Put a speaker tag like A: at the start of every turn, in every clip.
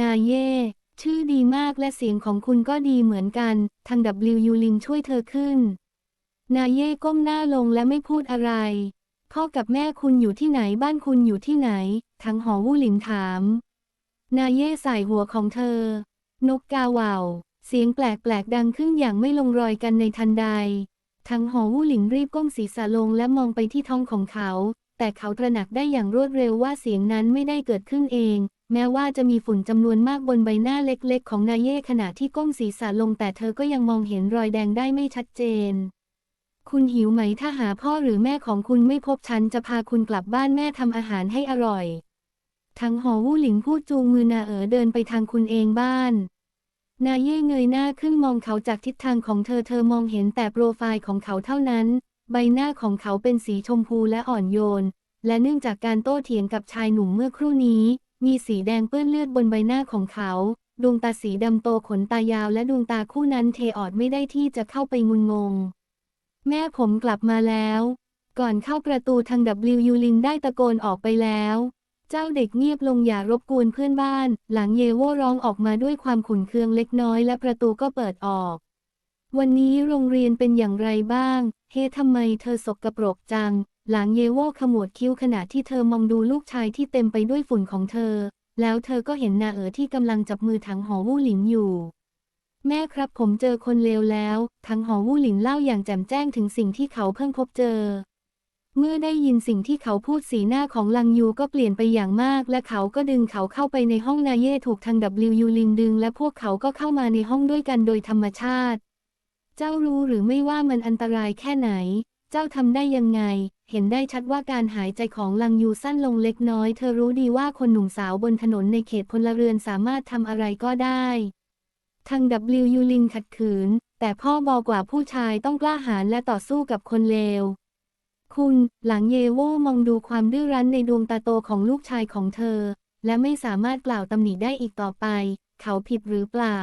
A: นาเย่ ชื่อดีมากและเสียงของคุณก็ดีเหมือนกัน ทาง W ยูลินช่วยเธอขึ้น นาเย่ก้มหน้าลงและไม่พูดอะไร พ่อกับแม่คุณอยู่ที่ไหนบ้านคุณอยู่ที่ไหน ทั้งหอวู่หลินถาม นาเย่ใส่หัวของเธอ นกกาเหว่า เสียงแปลกๆดังขึ้นอย่างไม่ลงรอยกันในทันใดทั้งหอวู่หลินรีบก้มศีรษะลงและมองไปที่ท้องของเขา แต่เขาตระหนักได้อย่างรวดเร็วว่าเสียงนั้นไม่ได้เกิดขึ้นเอง แม้ว่าจะมีฝุ่นจำนวนมากบนใบหน้าเล็กๆ ของนายเย่ขณะที่ก้มศีรษะลงแต่เธอก็ยังมองเห็นรอยแดงได้ไม่ชัดเจน คุณหิวไหมถ้าหาพ่อหรือแม่ของคุณไม่พบฉันจะพาคุณกลับบ้านแม่ทำอาหารให้อร่อยทั้งหอวู่หลิงพูดจูงมือนาเอ๋อเดินไปทางคุณเองบ้าน นาเย่เงยหน้าขึ้นมองเขาจากทิศทางของเธอเธอมองเห็นแต่โปรไฟล์ของเขาเท่านั้น ใบหน้าของเขาเป็นสีชมพูและอ่อนโยน และเนื่องจากการโต้เถียงกับชายหนุ่มเมื่อครู่นี้ มีสีแดงเปื้อนเลือดบนใบหน้าของเขา ดวงตาสีดำโตขนตายาวและดวงตาคู่นั้นเทออดไม่ได้ที่จะเข้าไปงุนงง แม่ผมกลับมาแล้ว ก่อนเข้าประตูทาง W ยูลินได้ตะโกนออกไปแล้ว เจ้าเด็กเงียบลงอย่ารบกวนเพื่อนบ้าน หลังเยโวร้องออกมาด้วยความขุ่นเคืองเล็กน้อยและประตูก็เปิดออก วันนี้โรงเรียนเป็นอย่างไรบ้าง เฮ้ทำไมเธอสกปรกจัง หลังเยโวขมวดคิ้วขณะที่เธอมองดูลูกชายที่เต็มไปด้วยฝุ่นของเธอ แล้วเธอก็เห็นนาเอ๋อที่กำลังจับมือถังหอวู่หลินอยู่ แม่ครับผมเจอคนเลวแล้วทั้งหอวู่หลินเล่าอย่างแจ่มแจ้งถึงสิ่งที่เขาเพิ่งพบเจอ เมื่อได้ยินสิ่งที่เขาพูดสีหน้าของลังยูก็เปลี่ยนไปอย่างมาก และเขาก็ดึงเขาเข้าไปในห้องนาเย่ถูกทาง W ยูลินดึง และพวกเขาก็เข้ามาในห้องด้วยกันโดยธรรมชาติ เจ้ารู้หรือไม่ว่ามันอันตรายแค่ไหน เจ้าทำได้ยังไง เห็นได้ชัดว่าการหายใจของลังยูสั้นลงเล็กน้อย เธอรู้ดีว่าคนหนุ่มสาวบนถนนในเขตพลเรือนสามารถทำอะไรก็ได้ ทาง W ยูลินขัดขืน แต่พ่อบอกว่าผู้ชายต้องกล้าหาญและต่อสู้กับคนเลว คุณ หลังเยโวมองดูความดื้อรั้นในดวงตาโตของลูกชายของเธอ และไม่สามารถกล่าวตำหนิได้อีกต่อไป เขาผิดหรือเปล่า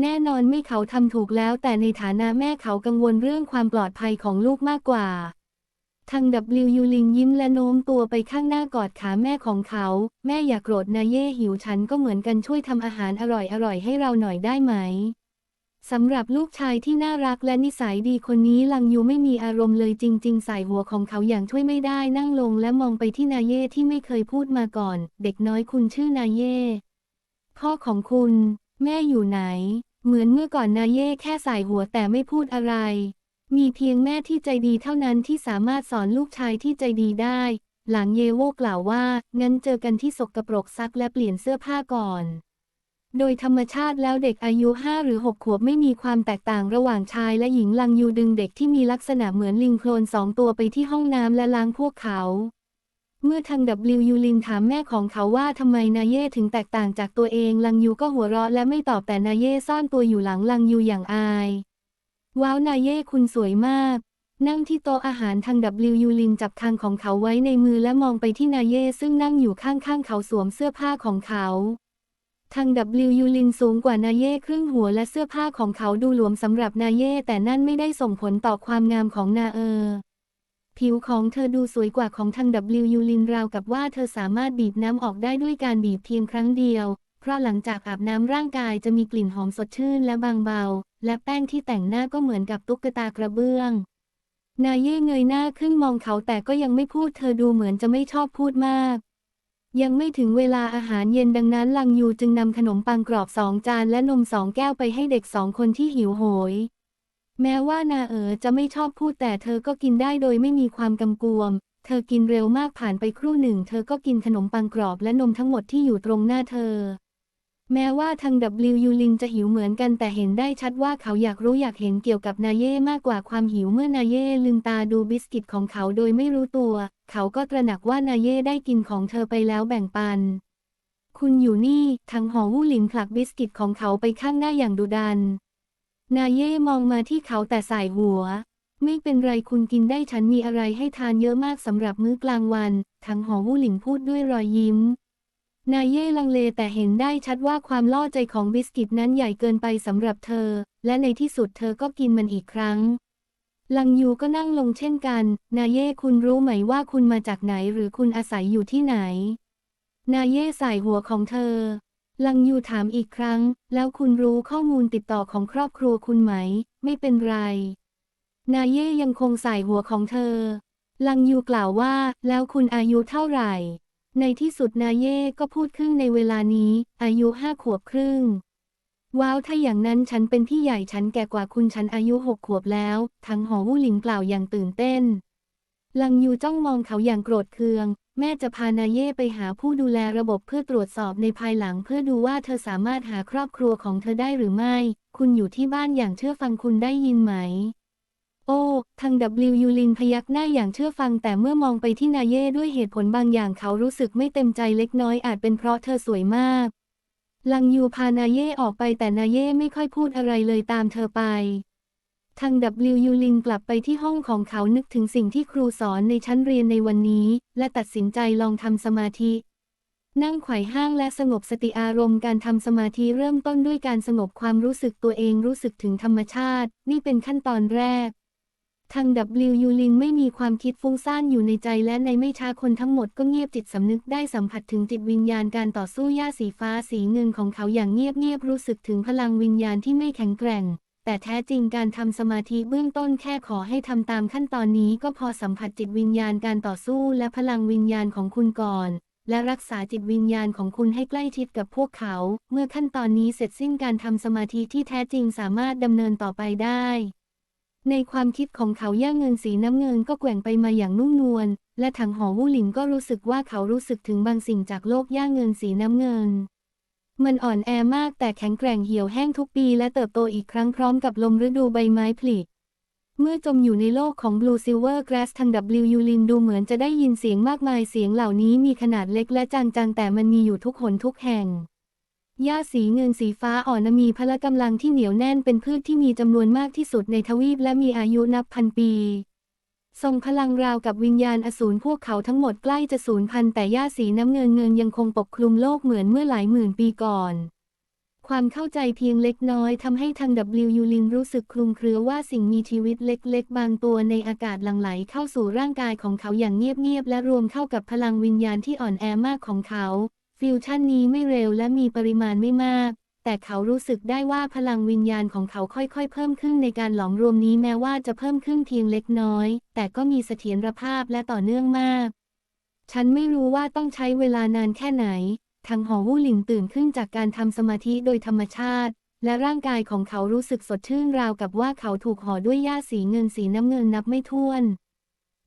A: แน่นอนไม่เขาทำถูกแล้วแต่ในฐานะแม่เขากังวลเรื่องความปลอดภัยของลูกมากกว่า ทาง W ยูลิงยิ้มและโน้มตัวไปข้างหน้ากอดขาแม่ของเขา แม่อย่ากโกรธนาเย่หิวฉันก็เหมือนกันช่วยทำอาหารอร่อยๆให้เราหน่อยได้ไหมสำหรับลูกชายที่น่ารักและนิสัยดีคนนี้ลังยูไม่มีอารมณ์เลยจริงๆใส่หัวของเขาอย่างช่วยไม่ได้นั่งลงและมองไปที่นาเย่ที่ไม่เคยพูดมาก่อน เด็กน้อยคุณชื่อนาเย่พ่อของคุณ แม่อยู่ไหน เหมือนเมื่อก่อนนาเย่แค่ใส่หัวแต่ไม่พูดอะไร มีเพียงแม่ที่ใจดีเท่านั้นที่สามารถสอนลูกชายที่ใจดีได้ หลังเยโวกล่าวว่า งั้นเจอกันที่สกปรกซักและเปลี่ยนเสื้อผ้าก่อน โดยธรรมชาติแล้วเด็กอายุห้าหรือหกขวบไม่มีความแตกต่างระหว่างชายและหญิงลังยูดึงเด็กที่มีลักษณะเหมือนลิงโคลนสองตัวไปที่ห้องน้ำและล้างพวกเขาเมื่อทาง W ยูลินถามแม่ของเขาว่าทำไมนาเย่ถึงแตกต่างจากตัวเองลังยูก็หัวเราะและไม่ตอบแต่นาเย่ซ่อนตัวอยู่หลังลังยูอย่างอาย ว้าวนายเย่คุณสวยมาก นั่งที่โต๊ะอาหารทาง W ยูลินจับคางของเขาไว้ในมือและมองไปที่นายเย่ซึ่งนั่งอยู่ข้างๆเขาสวมเสื้อผ้าของเขาทาง W ยูลินสูงกว่านาเย่ครึ่งหัวและเสื้อผ้าของเขาดูหลวมสำหรับนาเย่แต่นั่นไม่ได้ส่งผลต่อความงามของนาเออ ผิวของเธอดูสวยกว่าของทาง W ยูลินราวกับว่าเธอสามารถบีบน้ำออกได้ด้วยการบีบเพียงครั้งเดียว เพราะหลังจากอาบน้ำร่างกายจะมีกลิ่นหอมสดชื่นและบางเบา และแป้งที่แต่งหน้าก็เหมือนกับตุ๊กตากระเบื้อง นาเย่เงยหน้าขึ้นมองเขาแต่ก็ยังไม่พูดเธอดูเหมือนจะไม่ชอบพูดมาก ยังไม่ถึงเวลาอาหารเย็นดังนั้นลังยูจึงนำขนมปังกรอบสองจานและนมสองแก้วไปให้เด็กสองคนที่หิวโหย แม้ว่านาเอ๋อจะไม่ชอบพูดแต่เธอก็กินได้โดยไม่มีความกำกวมเธอกินเร็วมากผ่านไปครู่หนึ่ง เธอก็กินขนมปังกรอบและนมทั้งหมดที่อยู่ตรงหน้าเธอ แม้ว่าทาง W ยูลินจะหิวเหมือนกันแต่เห็นได้ชัดว่าเขาอยากรู้อยากเห็นเกี่ยวกับนาเย่มากกว่าความหิวเมื่อนาเย่ลืมตาดูบิสกิตของเขาโดยไม่รู้ตัว เขาก็ตระหนักว่านาเย่ได้กินของเธอไปแล้วแบ่งปัน คุณอยู่นี่ทางหอวู่หลินผลักบิสกิตของเขาไปข้างหน้าอย่างดุดัน นาเย่มองมาที่เขาแต่สายหัว ไม่เป็นไรคุณกินได้ฉันมีอะไรให้ทานเยอะมากสำหรับมื้อกลางวันทางหอวู่หลินพูดด้วยรอยยิ้ม นายเย่ลังเลแต่เห็นได้ชัดว่าความล่อใจของบิสกิตนั้นใหญ่เกินไปสำหรับเธอ และในที่สุดเธอก็กินมันอีกครั้ง ลังยูก็นั่งลงเช่นกัน นายเย่คุณรู้ไหมว่าคุณมาจากไหนหรือคุณอาศัยอยู่ที่ไหน นายเย่ใส่หัวของเธอ ลังยูถามอีกครั้ง แล้วคุณรู้ข้อมูลติดต่อของครอบครัวคุณไหม ไม่เป็นไร นายเย่ยังคงใส่หัวของเธอ ลังยูกล่าวว่า แล้วคุณอายุเท่าไหร่ ในที่สุดนาเย่ก็พูดครึ่งในเวลานี้ อายุห้าขวบครึ่ง ว้าวถ้าอย่างนั้นฉันเป็นพี่ใหญ่ฉันแก่กว่าคุณฉันอายุหกขวบแล้ว ทั้งหอวู่หลิงกล่าวอย่างตื่นเต้น ลังยูจ้องมองเขาอย่างโกรธเคือง แม่จะพานาเย่ไปหาผู้ดูแลระบบเพื่อตรวจสอบในภายหลังเพื่อดูว่าเธอสามารถหาครอบครัวของเธอได้หรือไม่ คุณอยู่ที่บ้านอย่างเชื่อฟังคุณได้ยินไหม โอ้ ทาง W ยูลินพยักหน้าอย่างเชื่อฟัง แต่เมื่อมองไปที่นาเย่ด้วยเหตุผลบางอย่างเขารู้สึกไม่เต็มใจเล็กน้อยอาจเป็นเพราะเธอสวยมาก ลังยูพานาเย่ออกไปแต่นาเย่ไม่ค่อยพูดอะไรเลยตามเธอไป ทาง W ยูลินกลับไปที่ห้องของเขานึกถึงสิ่งที่ครูสอนในชั้นเรียนในวันนี้ และตัดสินใจลองทำสมาธินั่งไขว่ห้างและสงบสติอารมณ์การทำสมาธิเริ่มต้นด้วยการสงบความรู้สึกตัวเองรู้สึกถึงธรรมชาติ นี่เป็นขั้นตอนแรก ทาง W ยูลินไม่มีความคิดฟุ้งซ่านอยู่ในใจและในไม่ช้าคนทั้งหมดก็เงียบจิตสำนึกได้สัมผัสถึงจิตวิญญาณการต่อสู้ย่าสีฟ้าสีเงินของเขาอย่างเงียบๆรู้สึกถึงพลังวิญญาณที่ไม่แข็งแกร่ง แต่แท้จริงการทำสมาธิเบื้องต้นแค่ขอให้ทำตามขั้นตอนนี้ก็พอสัมผัสจิตวิญญาณการต่อสู้และพลังวิญญาณของคุณก่อนและรักษาจิตวิญญาณของคุณให้ใกล้ชิดกับพวกเขา เมื่อขั้นตอนนี้เสร็จสิ้นการทำสมาธิที่แท้จริงสามารถดำเนินต่อไปได้ ในความคิดของเขาย่าเงินสีน้ำเงินก็แกว่งไปมาอย่างนุ่มนวล และถังหอวู่หลินก็รู้สึกว่าเขารู้สึกถึงบางสิ่งจากโลกย่าเงินสีน้ำเงิน มันอ่อนแอมากแต่แข็งแกร่งเหี่ยวแห้งทุกปีและเติบโตอีกครั้งพร้อมกับลมฤดูใบไม้ผลิเมื่อจมอยู่ในโลกของ Blue Silver Grass ทาง W ยูลินดูเหมือนจะได้ยินเสียงมากมายเสียงเหล่านี้มีขนาดเล็กและจางๆแต่มันมีอยู่ทุกหนทุกแห่ง หญ้าสีเงินสีฟ้าอ่อนมีพละกำลังที่เหนียวแน่นเป็นพืชที่มีจำนวนมากที่สุดในทวีปและมีอายุนับพันปีทรงพลังราวกับวิญญาณอสูรพวกเขาทั้งหมดใกล้จะสูญพันธุ์แต่หญ้าสีน้ำเงินเงินยังคงปกคลุมโลกเหมือนเมื่อหลายหมื่นปีก่อน ความเข้าใจเพียงเล็กน้อยทำให้ทาง W ยูลินรู้สึกคลุมเครือว่าสิ่งมีชีวิตเล็กๆ บางตัวในอากาศหลั่งไหลเข้าสู่ร่างกายของเขาอย่างเงียบๆและรวมเข้ากับพลังวิญญาณที่อ่อนแอมากของเขา ฟิวชั่นนี้ไม่เร็วและมีปริมาณไม่มาก แต่เขารู้สึกได้ว่าพลังวิญญาณของเขาค่อยๆ เพิ่มขึ้นในการหลอมรวมนี้แม้ว่าจะเพิ่มขึ้นเพียงเล็กน้อย แต่ก็มีเสถียรภาพและต่อเนื่องมาก ฉันไม่รู้ว่าต้องใช้เวลานานแค่ไหน ทางหอวู่หลินตื่นขึ้นจากการทำสมาธิโดยธรรมชาติ และร่างกายของเขารู้สึกสดชื่นราวกับว่าเขาถูกห่อด้วยหญ้าสีเงินสีน้ำเงินนับไม่ถ้วน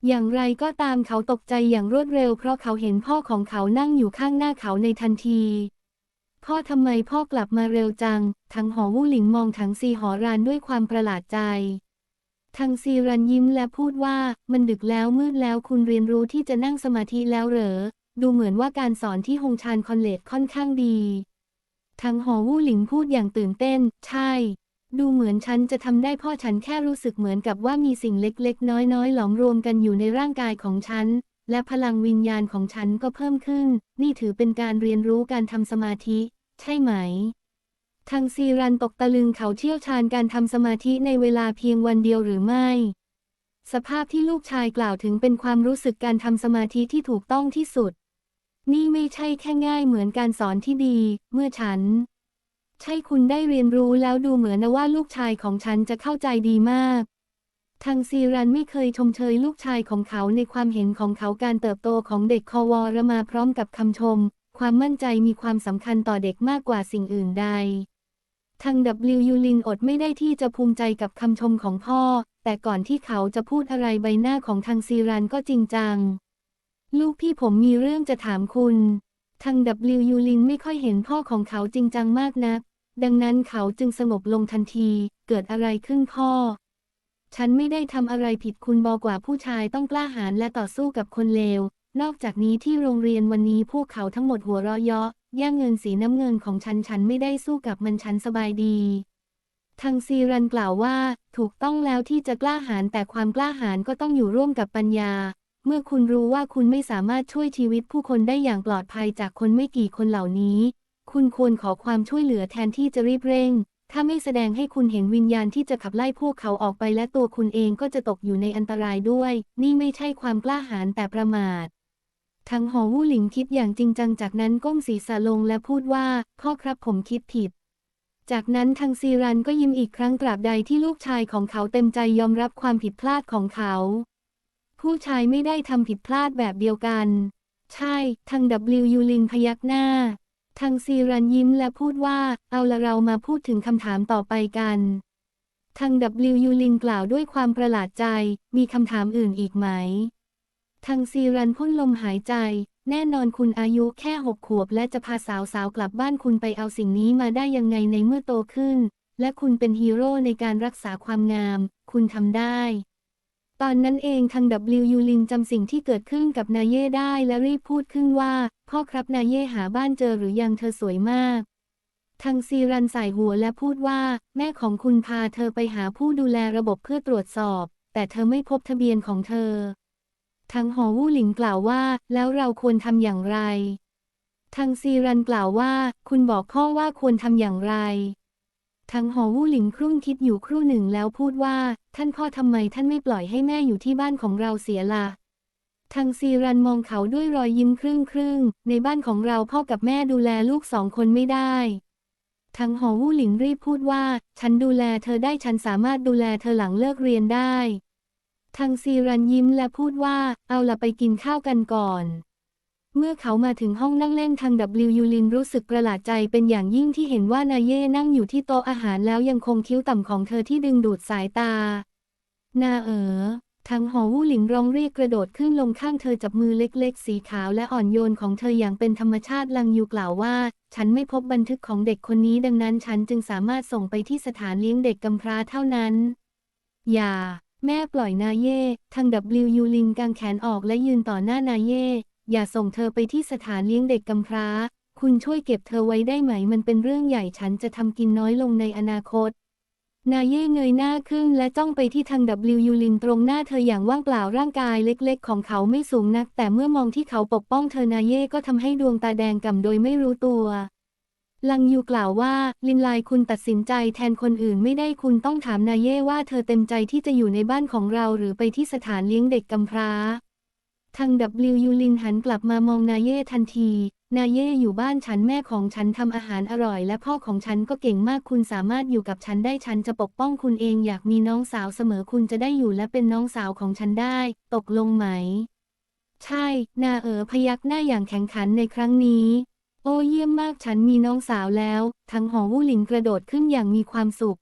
A: อย่างไรก็ตามเขาตกใจอย่างรวดเร็วเพราะเขาเห็นพ่อของเขานั่งอยู่ข้างหน้าเขาในทันที พ่อทำไมพ่อกลับมาเร็วจัง ทั้งหอวู่หลิงมองถังซีหอรานด้วยความประหลาดใจทางซีรันยิ้มและพูดว่ามันดึกแล้วมืดแล้วคุณเรียนรู้ที่จะนั่งสมาธิแล้วเหรอ ดูเหมือนว่าการสอนที่ฮงชานคอนเลดค่อนข้างดีทางหอวู่หลิงพูดอย่างตื่นเต้น ใช่ ดูเหมือนฉันจะทำได้พ่อฉันแค่รู้สึกเหมือนกับว่ามีสิ่งเล็กๆ น้อยๆ หลอมรวมกันอยู่ในร่างกายของฉัน และพลังวิญญาณของฉันก็เพิ่มขึ้น นี่ถือเป็นการเรียนรู้การทำสมาธิ ใช่ไหม ทางซีรันตกตะลึงเขาเชี่ยวชาญการทำสมาธิในเวลาเพียงวันเดียวหรือไม่ สภาพที่ลูกชายกล่าวถึงเป็นความรู้สึกการทำสมาธิที่ถูกต้องที่สุด นี่ไม่ใช่แค่ง่ายเหมือนการสอนที่ดี เมื่อฉัน ใช่คุณได้เรียนรู้แล้วดูเหมือนนะว่าลูกชายของฉันจะเข้าใจดีมาก ทางซีรันไม่เคยชมเชยลูกชายของเขาในความเห็นของเขาการเติบโตของเด็กคอวอรมาพร้อมกับคำชม ความมั่นใจมีความสำคัญต่อเด็กมากกว่าสิ่งอื่นใด ทาง W ยูลินอดไม่ได้ที่จะภูมิใจกับคำชมของพ่อ แต่ก่อนที่เขาจะพูดอะไรใบหน้าของทางซีรันก็จริงจัง ลูกพี่ผมมีเรื่องจะถามคุณ ทาง W ยูลินไม่ค่อยเห็นพ่อของเขาจริงจังมากนัก ดังนั้นเขาจึงสงบลงทันที เกิดอะไรขึ้นพ่อ ฉันไม่ได้ทำอะไรผิดคุณบอกว่าผู้ชายต้องกล้าหาญและต่อสู้กับคนเลว นอกจากนี้ที่โรงเรียนวันนี้พวกเขาทั้งหมดหัวเราะเยาะย่างเงินสีน้ำเงินของฉันฉันไม่ได้สู้กับมันฉันสบายดีทางซีรันกล่าวว่า ถูกต้องแล้วที่จะกล้าหาญแต่ความกล้าหาญก็ต้องอยู่ร่วมกับปัญญา เมื่อคุณรู้ว่าคุณไม่สามารถช่วยชีวิตผู้คนได้อย่างปลอดภัยจากคนไม่กี่คนเหล่านี้ คุณควรขอความช่วยเหลือแทนที่จะรีบเร่ง ถ้าไม่แสดงให้คุณเห็นวิญญาณที่จะขับไล่พวกเขาออกไปและตัวคุณเองก็จะตกอยู่ในอันตรายด้วย นี่ไม่ใช่ความกล้าหาญแต่ประมาททั้งหอวู่หลิงคิดอย่างจริงจังจากนั้นก้มศีรษะลงและพูดว่า พ่อครับผมคิดผิด จากนั้นทางซีรันก็ยิ้มอีกครั้งตราบใดที่ลูกชายของเขาเต็มใจยอมรับความผิดพลาดของเขา ผู้ชายไม่ได้ทำผิดพลาดแบบเดียวกัน ใช่ ทาง W ยูลินพยักหน้า ทางซีรันยิ้มและพูดว่า เอาละเรามาพูดถึงคำถามต่อไปกัน ทาง W ยูลินกล่าวด้วยความประหลาดใจ มีคำถามอื่นอีกไหม ทางซีรันพ่นลมหายใจ แน่นอนคุณอายุแค่หกขวบ และจะพาสาวสาวๆกลับบ้านคุณไปเอาสิ่งนี้มาได้ยังไงในเมื่อโตขึ้น และคุณเป็นฮีโร่ในการรักษาความงาม คุณทำได้ ตอนนั้นเองทาง W ยูลินจำสิ่งที่เกิดขึ้นกับนาเย่ได้และรีบพูดขึ้นว่า พ่อครับนาเย่หาบ้านเจอหรือยังเธอสวยมาก ทางซีรันใส่หัวและพูดว่า แม่ของคุณพาเธอไปหาผู้ดูแลระบบเพื่อตรวจสอบ แต่เธอไม่พบทะเบียนของเธอ ทางหอวู่หลิงกล่าวว่า แล้วเราควรทำอย่างไร ทางซีรันกล่าวว่า คุณบอกพ่อว่าควรทำอย่างไร ทางหอวู่หลิงครุ่นคิดอยู่ครู่หนึ่งแล้วพูดว่า ท่านพ่อทำไมท่านไม่ปล่อยให้แม่อยู่ที่บ้านของเราเสียละ่ะทางซีรันมองเขาด้วยรอยยิ้มครึ่งครึ่งๆในบ้านของเราพ่อกับแม่ดูแลลูกสองคนไม่ได้ทางหอวู่หลิงรีบพูดว่า ฉันดูแลเธอได้ฉันสามารถดูแลเธอหลังเลิกเรียนได้ทางซีรันยิ้มและพูดว่า เอาละไปกินข้าวกันก่อน เมื่อเขามาถึงห้องนั่งเล่นทาง W ยูลินรู้สึกประหลาดใจเป็นอย่างยิ่งที่เห็นว่านายเย่นั่งอยู่ที่โต๊ะอาหารแล้วยังคงคิ้วต่ำของเธอที่ดึงดูดสายตา นาเอ๋อทางหอวู่หลิงร้องเรียกกระโดดขึ้นลงข้างเธอจับมือเล็กๆ สีขาวและอ่อนโยนของเธออย่างเป็นธรรมชาติลังยูกล่าวว่า ฉันไม่พบบันทึกของเด็กคนนี้ดังนั้นฉันจึงสามารถส่งไปที่สถานเลี้ยงเด็กกำพร้าเท่านั้น อย่า แม่ปล่อยนาเย่ทาง W ยูลินกางแขนออกและยืนต่อหน้านาเย่ อย่าส่งเธอไปที่สถานเลี้ยงเด็กกำพร้า คุณช่วยเก็บเธอไว้ได้ไหม มันเป็นเรื่องใหญ่ฉันจะทำกินน้อยลงในอนาคต นาเย่เงยหน้าขึ้นและจ้องไปที่ทาง W ยูลินตรงหน้าเธออย่างว่างเปล่าร่างกายเล็กๆ ของเขาไม่สูงนัก แต่เมื่อมองที่เขาปกป้องเธอนาเย่ก็ทำให้ดวงตาแดงก่ำโดยไม่รู้ตัวลังยูกล่าวว่า ลินไลคุณตัดสินใจแทนคนอื่นไม่ได้คุณต้องถามนาเย่ว่าเธอเต็มใจที่จะอยู่ในบ้านของเราหรือไปที่สถานเลี้ยงเด็กกำพร้า ทาง W ยูลินหันกลับมามองนาเย่ทันที นาเย่อยู่บ้านฉันแม่ของฉันทำอาหารอร่อย และพ่อของฉันก็เก่งมากคุณสามารถอยู่กับฉันได้ฉันจะปกป้องคุณเองอยากมีน้องสาวเสมอคุณจะได้อยู่และเป็นน้องสาวของฉันได้ ตกลงไหม ใช่ นาเอ๋อพยักหน้าอย่างแข็งขันในครั้งนี้ โอ้เยี่ยมมากฉันมีน้องสาวแล้ว ทั้งหอวู่หลินกระโดดขึ้นอย่างมีความสุข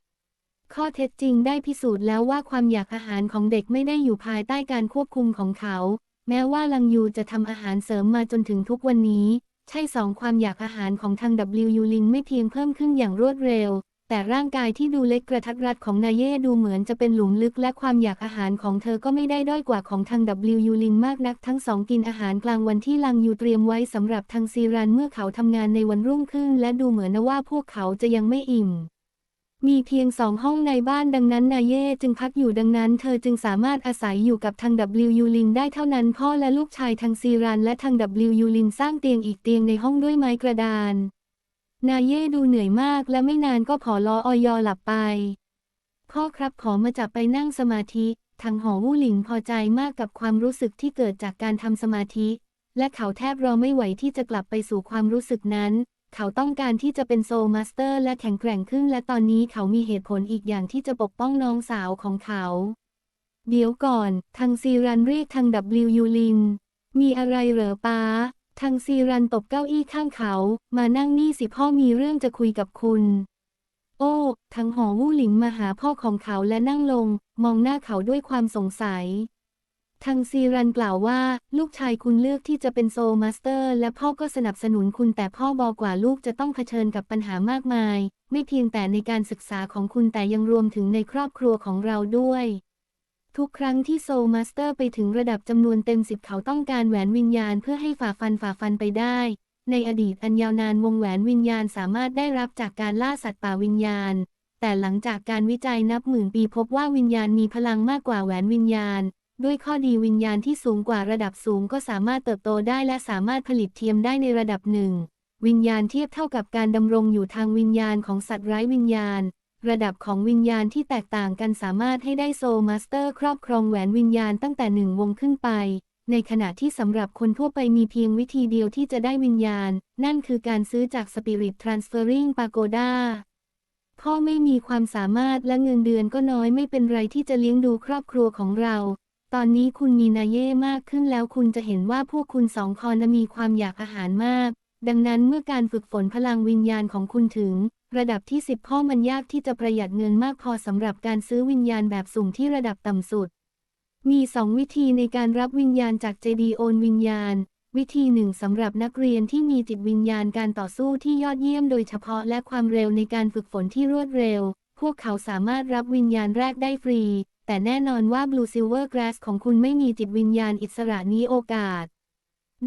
A: ข้อเท็จจริงได้พิสูจน์แล้วว่าความอยากอาหารของเด็กไม่ได้อยู่ภายใต้การควบคุมของเขา แม้ว่าลังยูจะทำอาหารเสริมมาจนถึงทุกวันนี้ ใช่สองความอยากอาหารของทาง W ยูลินไม่เพียงเพิ่มขึ้นอย่างรวดเร็ว แต่ร่างกายที่ดูเล็กกระทัดรัดของนายเย่ดูเหมือนจะเป็นหลุมลึกและความอยากอาหารของเธอก็ไม่ได้ด้อยกว่าของทาง W ยูลินมากนัก ทั้งสองกินอาหารกลางวันที่ลังยูเตรียมไว้สำหรับทางซีรันเมื่อเขาทำงานในวันรุ่งขึ้น และดูเหมือนว่าพวกเขาจะยังไม่อิ่ม มีเพียงสองห้องในบ้านดังนั้นนายเย่จึงพักอยู่ดังนั้น เธอจึงสามารถอาศัยอยู่กับทาง W ยูลินได้เท่านั้น พ่อและลูกชายทางซีรันและทาง W ยูลินสร้างเตียงอีกเตียงในห้องด้วยไม้กระดาน นายเย่ดูเหนื่อยมากและไม่นานก็ผอลอออยอหลับไป พ่อครับขอมาจับไปนั่งสมาธิ ทางหอวู่หลิงพอใจมากกับความรู้สึกที่เกิดจากการทำสมาธิ และเขาแทบรอไม่ไหวที่จะกลับไปสู่ความรู้สึกนั้น เขาต้องการที่จะเป็นโซลมาสเตอร์และแข็งแกร่งขึ้นและตอนนี้เขามีเหตุผลอีกอย่างที่จะปกป้องน้องสาวของเขา เดี๋ยวก่อน ทางซีรันเรียกทาง W ยูลิน มีอะไรเหรอป้า ทางซีรันตบเก้าอี้ข้างเขา มานั่งนี่สิพ่อมีเรื่องจะคุยกับคุณ โอ้ทางหอวู่หลิงมาหาพ่อของเขาและนั่งลง มองหน้าเขาด้วยความสงสัย ทางซีรันกล่าวว่า ลูกชายคุณเลือกที่จะเป็นโซลมาสเตอร์ และพ่อก็สนับสนุนคุณแต่พ่อบอกว่าลูกจะต้องเผชิญกับปัญหามากมาย ไม่เพียงแต่ในการศึกษาของคุณแต่ยังรวมถึงในครอบครัวของเราด้วย ทุกครั้งที่โซลมาสเตอร์ไปถึงระดับจำนวนเต็มสิบเขาต้องการแหวนวิญญาณเพื่อให้ฝ่าฟันฝ่าฟันไปได้ ในอดีตอันยาวนานวงแหวนวิญญาณสามารถได้รับจากการล่าสัตว์ป่าวิญญาณ แต่หลังจากการวิจัยนับหมื่นปีพบว่าวิญญาณมีพลังมากกว่าแหวนวิญญาณ ด้วยข้อดีวิญญาณที่สูงกว่าระดับสูงก็สามารถเติบโตได้และสามารถผลิตเทียมได้ในระดับหนึ่ง วิญญาณเทียบเท่ากับการดำรงอยู่ทางวิญญาณของสัตว์ไร้วิญญาณ ระดับของวิญญาณที่แตกต่างกันสามารถให้ได้โซลมาสเตอร์ ครอบครองแหวนวิญญาณตั้งแต่หนึ่งวงขึ้นไป ในขณะที่สำหรับคนทั่วไปมีเพียงวิธีเดียวที่จะได้วิญญาณ นั่นคือการซื้อจาก Spirit Transferring Pagoda พ่อไม่มีความสามารถและเงินเดือนก็น้อยไม่เป็นไรที่จะเลี้ยงดูครอบครัวของเรา ตอนนี้คุณมีนาเย่มากขึ้นแล้วคุณจะเห็นว่าพวกคุณสองคนน่ะมีความอยากอาหารมาก ดังนั้นเมื่อการฝึกฝนพลังวิญญาณของคุณถึง ระดับที่ 10พ่อมันยากที่จะประหยัดเงินมากพอสำหรับการซื้อวิญญาณแบบสุ่มที่ระดับต่ำสุด มีสองวิธีในการรับวิญญาณจากเจดีโอนวิญญาณ วิธีหนึ่งสำหรับนักเรียนที่มีจิตวิญญาณการต่อสู้ที่ยอดเยี่ยมโดยเฉพาะและความเร็วในการฝึกฝนที่รวดเร็ว พวกเขาสามารถรับวิญญาณแรกได้ฟรี แต่แน่นอนว่า Blue Silver Grass ของคุณไม่มีจิตวิญญาณอิสระนี้โอกาส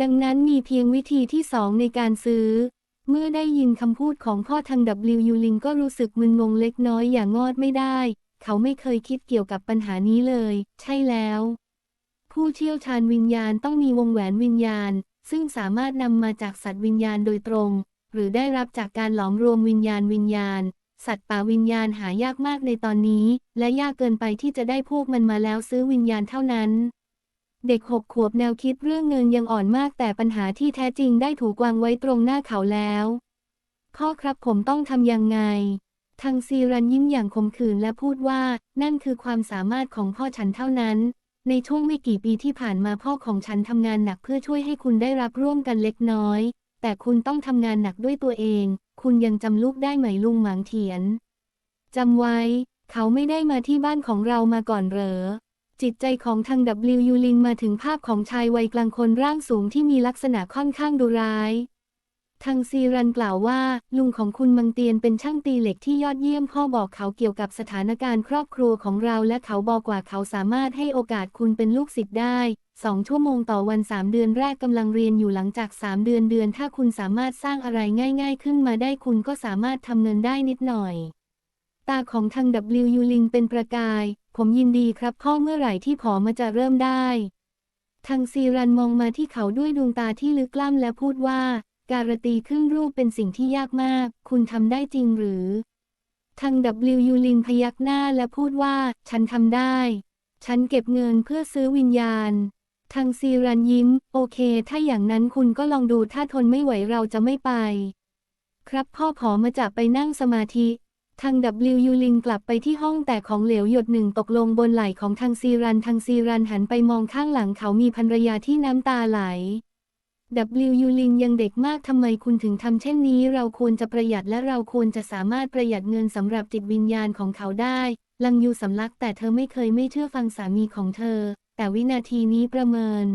A: ดังนั้นมีเพียงวิธีที่สองในการซื้อ เมื่อได้ยินคำพูดของพ่อทาง W ลิงก็รู้สึกมึนงงเล็กน้อยอย่างงอดไม่ได้ เขาไม่เคยคิดเกี่ยวกับปัญหานี้เลย ใช่แล้ว ผู้เชี่ยวชาญวิญญาณต้องมีวงแหวนวิญญาณ ซึ่งสามารถนำมาจากสัตว์วิญญาณโดยตรง หรือได้รับจากการหลอมรวมวิญญาณวิญญาณ สัตว์ป่าวิญญาณหายากมากในตอนนี้ และยากเกินไปที่จะได้พวกมันมาแล้วซื้อวิญญาณเท่านั้น เด็กหกขวบแนวคิดเรื่องเงินยังอ่อนมากแต่ปัญหาที่แท้จริงได้ถูกวางไว้ตรงหน้าเขาแล้วพ่อครับผมต้องทำยังไง ทางซีรันยิ้มอย่างขมขื่นและพูดว่านั่นคือความสามารถของพ่อฉันเท่านั้น ในช่วงไม่กี่ปีที่ผ่านมาพ่อของฉันทำงานหนักเพื่อช่วยให้คุณได้รับร่วมกันเล็กน้อย แต่คุณต้องทำงานหนักด้วยตัวเอง คุณยังจำลูกได้ไหมลุงหมางเถียนจำไว้ เขาไม่ได้มาที่บ้านของเรามาก่อนเหรอ จิตใจของทาง W ยูลินมาถึงภาพของชายวัยกลางคนร่างสูงที่มีลักษณะค่อนข้างดุร้าย ทางซีรันกล่าวว่า ลุงของคุณมังเตียนเป็นช่างตีเหล็กที่ยอดเยี่ยมพ่อบอกเขาเกี่ยวกับสถานการณ์ครอบครัวของเราและเขาบอกว่าเขาสามารถให้โอกาสคุณเป็นลูกศิษย์ได้สองชั่วโมงต่อวันสามเดือนแรกกำลังเรียนอยู่หลังจากสามเดือนเดือน ถ้าคุณสามารถสร้างอะไรง่าย ๆ ขึ้นมาได้คุณก็สามารถทำเงินได้นิดหน่อย ตาของทาง W ยูลิงเป็นประกาย ผมยินดีครับพ่อเมื่อไหร่ที่ผอมาจะเริ่มได้ทางซีรันมองมาที่เขาด้วยดวงตาที่ลึกล้ำและพูดว่า การตีขึ้นรูปเป็นสิ่งที่ยากมาก คุณทำได้จริงหรือ ทาง W ยูลินพยักหน้าและพูดว่า ฉันทำได้ ฉันเก็บเงินเพื่อซื้อวิญญาณ ทางซีรันยิ้ม โอเค ถ้าอย่างนั้นคุณก็ลองดูถ้าทนไม่ไหวเราจะไม่ไป ครับพ่อผอมาจะไปนั่งสมาธิ ทาง W ยูลินกลับไปที่ห้องแต่ของเหลวหยดหนึ่งตกลงบนไหล่ของทางซีรันทางซีรันหันไปมองข้างหลังเขามีภรรยาที่น้ำตาไหล W ยูลินยังเด็กมากทำไมคุณถึงทำเช่นนี้ เราควรจะประหยัดและเราควรจะสามารถประหยัดเงินสำหรับจิตวิญญาณของเขาได้ ลังยูสำลักแต่เธอไม่เคยไม่เชื่อฟังสามีของเธอ แต่วินาทีนี้ประเมิน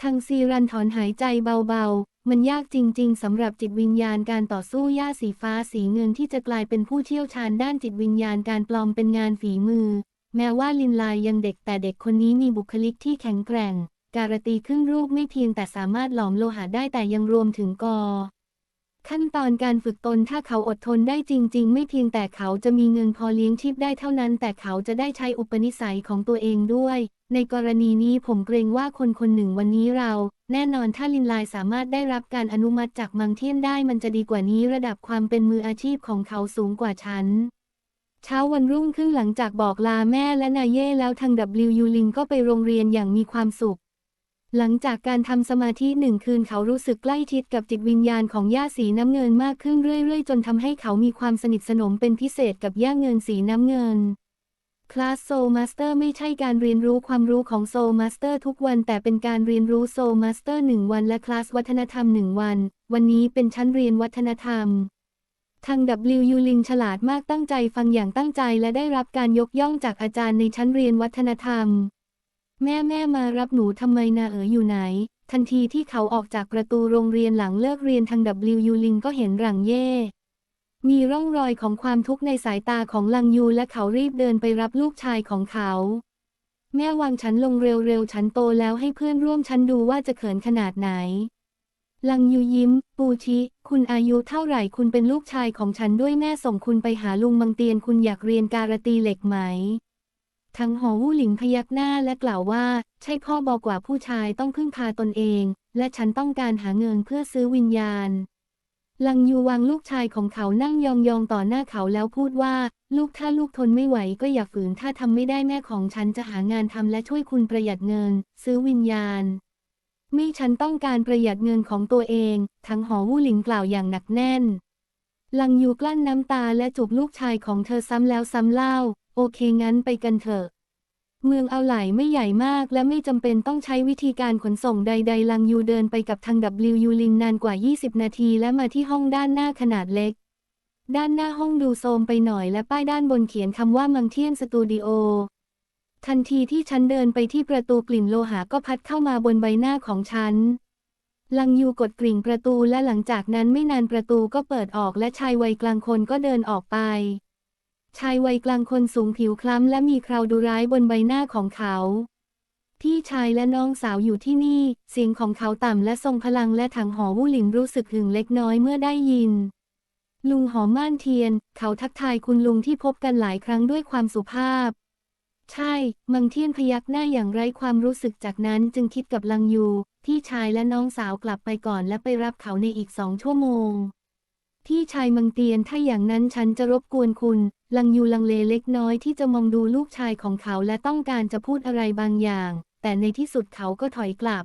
A: ทางซีรันถอนหายใจเบาๆ มันยากจริง ๆสำหรับจิตวิญญาณการต่อสู้ย่าสีฟ้าสีเงินที่จะกลายเป็นผู้เชี่ยวชาญด้านจิตวิญญาณการปลอมเป็นงานฝีมือ แม้ว่าลินลายยังเด็กแต่เด็กคนนี้มีบุคลิกที่แข็งแกร่ง การตีขึ้นรูปไม่เพียงแต่สามารถหลอมโลหะได้แต่ยังรวมถึงกอ ขั้นตอนการฝึกตนถ้าเขาอดทนได้จริง ๆ ไม่เพียงแต่เขาจะมีเงินพอเลี้ยงชีพได้เท่านั้น แต่เขาจะได้ใช้อุปนิสัยของตัวเองด้วย ในกรณีนี้ผมเกรงว่าคนคนหนึ่งวันนี้เรา แน่นอนถ้าลินลายสามารถได้รับการอนุมัติจากมังเทียนได้มันจะดีกว่านี้ระดับความเป็นมืออาชีพของเขาสูงกว่าฉันเช้าวันรุ่งขึ้นหลังจากบอกลาแม่และนายเย่แล้วทาง W ยูลิงก็ไปโรงเรียนอย่างมีความสุข หลังจากการทำสมาธิหนึ่งคืนเขารู้สึกใกล้ชิดกับจิตวิญญาณของย่าสีน้ำเงินมากขึ้นเรื่อยๆ จนทำให้เขามีความสนิทสนมเป็นพิเศษกับย่าเงินสีน้ำเงิน คลาสโซมาสเตอร์ไม่ใช่การเรียนรู้ความรู้ของโซมาสเตอร์ทุกวันแต่เป็นการเรียนรู้โซมาสเตอร์หนึ่งวันและคลาสวัฒนธรรมหนึ่งวัน วันนี้เป็นชั้นเรียนวัฒนธรรมทาง W ยูลิงฉลาดมากตั้งใจฟังอย่างตั้งใจและได้รับการยกย่องจากอาจารย์ในชั้นเรียนวัฒนธรรม แม่แม่มารับหนูทำไมนาเอ๋ออยู่ไหน ทันทีที่เขาออกจากประตูโรงเรียนหลังเลิกเรียนทาง W ยูลิงก็เห็นหลังเย่ มีร่องรอยของความทุกข์ในสายตาของลังยูและเขารีบเดินไปรับลูกชายของเขา แม่วางฉันลงเร็วๆฉันโตแล้วให้เพื่อนร่วมฉันดูว่าจะเขินขนาดไหน ลังยูยิ้ม ปูชิ คุณอายุเท่าไหร่คุณเป็นลูกชายของฉันด้วยแม่ส่งคุณไปหาลุงมังเตียนคุณอยากเรียนการตีเหล็กไหม ทั้งหอวู่หลิงพยักหน้าและกล่าวว่า ใช่พ่อบอกว่าผู้ชายต้องพึ่งพาตนเอง และฉันต้องการหาเงินเพื่อซื้อวิญญาณลังยูวางลูกชายของเขานั่งยองๆต่อหน้าเขาแล้วพูดว่า ลูกถ้าลูกทนไม่ไหวก็อย่าฝืนถ้าทำไม่ได้แม่ของฉันจะหางานทำและช่วยคุณประหยัดเงิน ซื้อวิญญาณไม่ฉันต้องการประหยัดเงินของตัวเอง ทั้งหอวู่หลิงกล่าวอย่างหนักแน่น ลังยูกลั้นน้ำตาและจูบลูกชายของเธอซ้ำแล้วซ้ำเล่า โอเคงั้นไปกันเถอะ เมืองเอาไหลไม่ใหญ่มากและไม่จำเป็นต้องใช้วิธีการขนส่งใด ๆ ลังยูเดินไปกับทาง W ลิงนานกว่า 20 นาทีและมาที่ห้องด้านหน้าขนาดเล็ก ด้านหน้าห้องดูโทมไปหน่อยและป้ายด้านบนเขียนคำว่ามังเทียนสตูดิโอทันทีที่ฉันเดินไปที่ประตูกลิ่นโลหะก็พัดเข้ามาบนใบหน้าของฉัน ลังยูกดกริ่งประตูและหลังจากนั้นไม่นานประตูก็เปิดออกและชายวัยกลางคนก็เดินออกไป ชายวัยกลางคนสูงผิวคล้ำและมีคราวดูร้ายบนใบหน้าของเขาพี่ชายและน้องสาวอยู่ที่นี่ เสียงของเขาต่ำและทรงพลังและถังหอวู่หลิงรู้สึกหึงเล็กน้อยเมื่อได้ยิน ลุงหอมม่านเทียน เขาทักทายคุณลุงที่พบกันหลายครั้งด้วยความสุภาพ ใช่ มังเทียนพยักหน้าอย่างไร้ความรู้สึกจากนั้นจึงคิดกับลังยูพี่ชายและน้องสาวกลับไปก่อนและไปรับเขาในอีกสองชั่วโมง พี่ชายมังเตียนถ้าอย่างนั้นฉันจะรบกวนคุณ ลังยูลังเลเล็กน้อยที่จะมองดูลูกชายของเขาและต้องการจะพูดอะไรบางอย่าง แต่ในที่สุดเขาก็ถอยกลับ